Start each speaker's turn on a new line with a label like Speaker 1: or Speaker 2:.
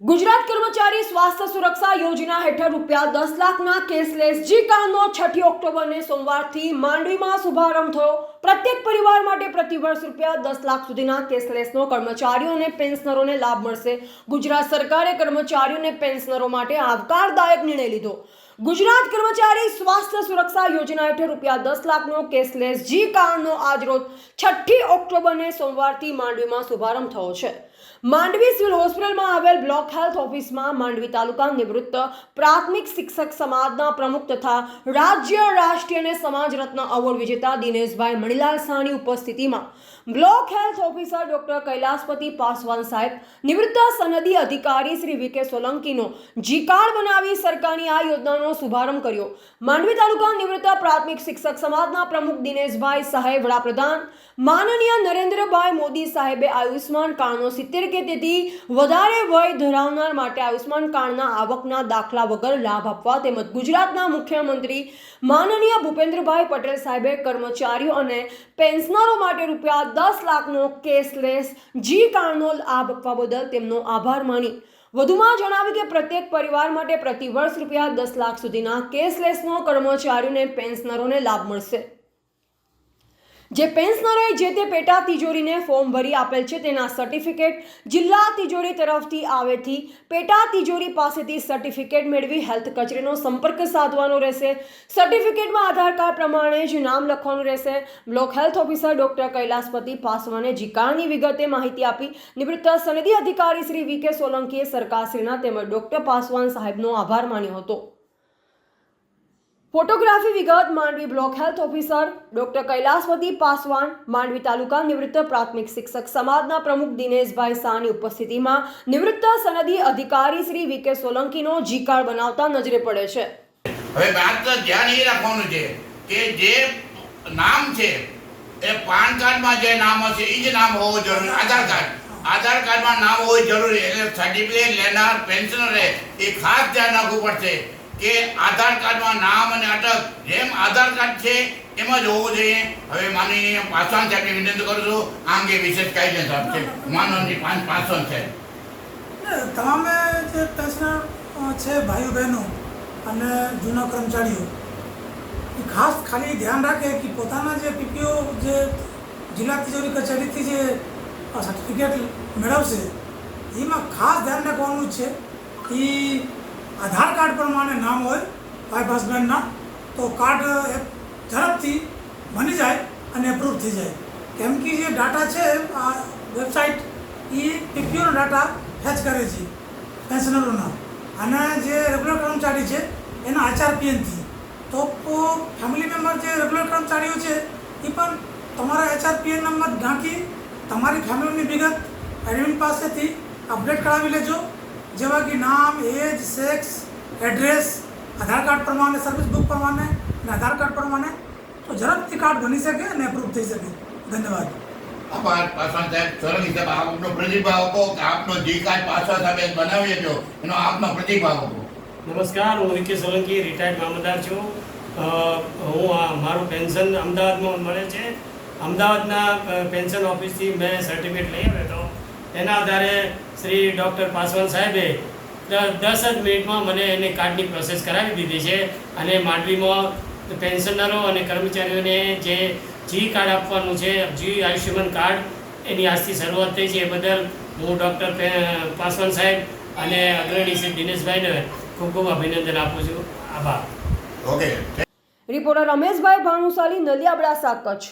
Speaker 1: ગુજરાત કર્મચારી સ્વાસ્થ્ય સુરક્ષા યોજના હેઠળ રૂપિયા દસ લાખના કેસલેસ જી કાર્ડનો છઠ્ઠી ઓક્ટોબરને સોમવારથી માંડવીમાં શુભારંભ થયો. પ્રત્યેક પરિવાર માટે પ્રતિવર્ષ રૂપિયા દસ લાખ સુધીના કેશલેસનો કર્મચારીઓ અને પેન્શનરોને લાભ મળશે. ગુજરાત સરકારે કર્મચારીઓ અને પેન્શનરો માટે આવકારદાયક નિર્ણય લીધો. ગુજરાત કર્મચારી સ્વાસ્થ્ય સુરક્ષા યોજના હેઠળ રૂપિયા દસ લાખનો કેશલેસ જી કાર્ડનો આજરોજ છઠ્ઠી ઓક્ટોબરને સોમવારથી માંડવીમાં શુભારંભ થયો છે. માંડવી સિવિલ હોસ્પિટલમાં આવેલ બ્લોક હેલ્થ ઓફિસમાં માંડવી તાલુકા નિવૃત્ત પ્રાથમિક શિક્ષક સમાજના પ્રમુખ તથા રાજ્ય રાષ્ટ્રીય અને સમાજ રત્ન એવોર્ડ વિજેતા દિનેશભાઈ મણિલાલ સાહની ઉપસ્થિતિમાં block health officer doctor Kailaspati Paswan સાહેબ, નિવૃત્ત સનદી અધિકારી શ્રી વી કે સોલંકીનો જીકાર બનાવી સરકારની આ યોજનાનો શુભારંભ કર્યો. માંડવી તાલુકા નિવૃત્ત પ્રાથમિક શિક્ષક સમાજના પ્રમુખ દિનેશભાઈ સાહેબ વડાપ્રધાન, માનનીય નરેન્દ્રભાઈ મોદી સાહેબે આયુષ્માન કાર્ડનો સિત્તેર કે તેથી વધારે વય ધરાવનાર માટે આયુષ્માન કાર્ડના આવકના દાખલા વગર લાભ આપવા તેમજ ગુજરાતના મુખ્યમંત્રી માનનીય ભૂપેન્દ્રભાઈ પટેલ સાહેબે કર્મચારીઓ અને પેન્શનરો માટે રૂપિયા દસ લાખનો કેશલેસ જી કાર્ડનો લાભ આપવા બદલ તેમનો આભાર માની. વધુમાં જણાવ્યું કે પ્રત્યેક પરિવાર માટે પ્રતિ વર્ષ રૂપિયા દસ લાખ સુધીના કેશલેસનો કર્મચારીઓને, પેન્શનરોને લાભ મળશે. જે પેન્શનરોએ જે તે પેટા તિજોરીને ફોર્મ ભરી આપેલ છે, તેના સર્ટિફિકેટ જિલ્લા તિજોરી તરફથી આવેથી પેટા તિજોરી પાસેથી સર્ટિફિકેટ મેળવી હેલ્થ કચેરીનો સંપર્ક સાધવાનો રહેશે. સર્ટિફિકેટમાં આધાર કાર્ડ પ્રમાણે જ નામ લખવાનું રહેશે. Block health officer doctor Kailaspati પાસવાને જીકાણની વિગતે માહિતી આપી નિવૃત્ત સનદી અધિકારી શ્રી વી કે સોલંકીએ સરકારશ્રીના તેમજ ડોક્ટર પાસવાન સાહેબનો આભાર માન્યો હતો. ફોટોગ્રાફી વિગત Mandvi block health officer doctor Kailasvati Paswan Mandvi taluka નિવૃત્ત પ્રાથમિક શિક્ષક સમાજના પ્રમુખ દિનેશભાઈ શાહની ઉપસ્થિતિમાં નિવૃત્ત સનદી અધિકારી શ્રી વી કે સોલંકીનો જીકાર બનાવતા નજરે પડે છે.
Speaker 2: હવે વાત ધ્યાન એ રાખવાનું છે કે જે નામ છે, એ પાન કાર્ડમાં જે નામ હશે એ જ નામ હોવું જરૂરી. આધાર કાર્ડ. આધાર કાર્ડમાં નામ હોવું જરૂરી. એટલે સર્ટિફિકેટ લેનાર પેન્શનરે એ ખાસ ધ્યાન રાખવું પડશે. કે આધાર કાર્ડમાં નામ અને અટક જેમ આધાર કાર્ડ છે એમ જ હોવું જોઈએ. હવે માનનીય પાસવાન સાહેબને વિનંતી કરું છું, આ અંગે વિશેષ કાયદા સાહેબ છે. માનવની પાંચ પાસવાન સાહેબ.
Speaker 3: તમામે જે પ્રશ્ન છે ભાઈઓ બહેનો અને જૂના કર્મચારીઓ, એ ખાસ ખાલી ધ્યાન રાખે કે પોતાના જે પીપીઓ, જે જિલ્લા તિજોરી કચેરીથી જે સર્ટિફિકેટ મેળવશે, એમાં ખાસ ધ્યાન રાખવાનું છે કે આધાર કાર્ડ પ્રમાણે નામ હોય ભાઈ હસબન્ડના તો કાર્ડ ઝડપથી બની જાય અને એપ્રૂવ થઈ જાય. કેમ કે જે ડાટા છે, આ વેબસાઇટ એ પીપીઓનો ડાટા ફેચ કરે છે પેન્શનરોના અને જે રેગ્યુલર કર્મચારી છે, એના એચઆરપીએનથી તો ફેમિલી મેમ્બર જે રેગ્યુલર કર્મચારીઓ છે એ પણ તમારા એચઆરપીએન નંબર નાખી તમારી ફેમિલીની વિગત એડમિન પાસેથી અપડેટ કરાવી લેજો. જેવા કે નામ age sex address Aadhaar card પ્રમાણે સર્વિસ બુક પ્રમાણે અને આધાર કાર્ડ પ્રમાણે. તો ઝડપથી કાર્ડ બની શકે અને એપ્રૂવ થઈ શકે. ધન્યવાદ.
Speaker 2: પાસવાન સાહેબ સોલંકી સાહેબ આપનો પ્રતિભાવ આપો કે આપનો જી કાર્ડ પાસવાન સાહેબે બનાવી છો એનો આપનો પ્રતિભાવ આપો.
Speaker 4: નમસ્કાર હું વિકે સોલંકી રિટાયર્ડ મામલદાર છું. હું આ મારું પેન્શન અમદાવાદમાં મળે છે. અમદાવાદના પેન્શન ઓફિસથી મેં સર્ટિફિકેટ લઈ આવ્યો હતો. એના આધારે શ્રી ડૉક્ટર પાસવાન સાહેબે દસ જ મિનિટમાં મને એની કાર્ડની પ્રોસેસ કરાવી દીધી છે અને માંડવીમાં પેન્શનરો અને કર્મચારીઓને જે જી કાર્ડ આપવાનું છે જી આયુષ્યમાન કાર્ડ એની આજથી શરૂઆત થઈ છે. એ બદલ હું ડૉક્ટર પાસવાન સાહેબ અને અગ્રણી શ્રી દિનેશભાઈને ખૂબ ખૂબ અભિનંદન આપું છું. આભાર.
Speaker 2: Okay
Speaker 1: reporter Rameshbhai Bhanushali Naliyabada Kutch.